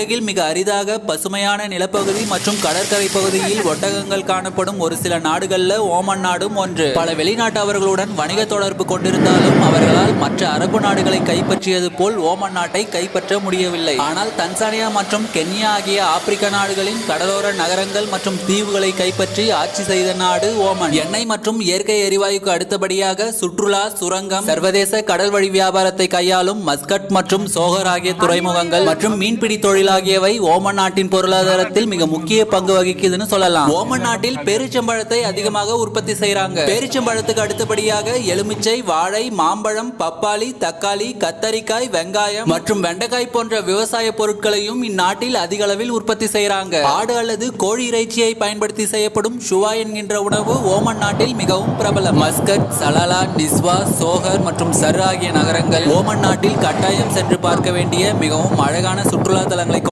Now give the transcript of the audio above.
உலகில் மிக அரிதாக பசுமையான நிலப்பகுதி மற்றும் கடற்கரை பகுதியில் ஒட்டகங்கள் காணப்படும் ஒரு சில நாடுகள்ல ஓமன் நாடும் ஒன்று. பல வெளிநாட்டவர்களுடன் வணிக தொடர்பு கொண்டிருந்தாலும் அவர்களால் மற்ற அரபு நாடுகளை கைப்பற்றியது போல் ஓமன் நாட்டை கைப்பற்ற முடியவில்லை. ஆனால் தன்சானியா மற்றும் கென்யா ஆகிய ஆப்பிரிக்க நாடுகளின் கடலோர நகரங்கள் மற்றும் தீவுகளை கைப்பற்றி ஆட்சி செய்த நாடு ஓமன். எண்ணெய் மற்றும் இயற்கை எரிவாயுக்கு அடுத்தபடியாக சுற்றுலா சுரங்கம் சர்வதேச கடல் வழி வியாபாரத்தை கையாளும் மஸ்கட் மற்றும் சோகர் ஆகிய துறைமுகங்கள் மற்றும் மீன்பிடி ஆகியவை ஓமன் நாட்டின் பொருளாதாரத்தில் மிக முக்கிய பங்கு வகிக்குதுன்னு சொல்லலாம். ஓமன் நாட்டில் பேரிச்சம்பழத்தை அதிகமாக உற்பத்தி செய்யறாங்க பேரிச்சம்பழத்துக்கு அடுத்தபடியாக எலுமிச்சை வாழை மாம்பழம் பப்பாளி தக்காளி கத்தரிக்காய் வெங்காயம் மற்றும் வெண்டைக்காய் போன்ற விவசாய பொருட்களையும் இந்நாட்டில் அதிக அளவில் உற்பத்தி செய்யறாங்க ஆடு அல்லது கோழி இறைச்சியை பயன்படுத்தி செய்யப்படும் ஷுவா என்கின்ற உணவு ஓமன் நாட்டில் மிகவும் பிரபலம். மஸ்கட் சலாலா நிஸ்வா சோகர் மற்றும் சர் ஆகிய நகரங்கள் ஓமன் நாட்டில் கட்டாயம் சென்று பார்க்க வேண்டிய மிகவும் அழகான சுற்றுலா தலங்களை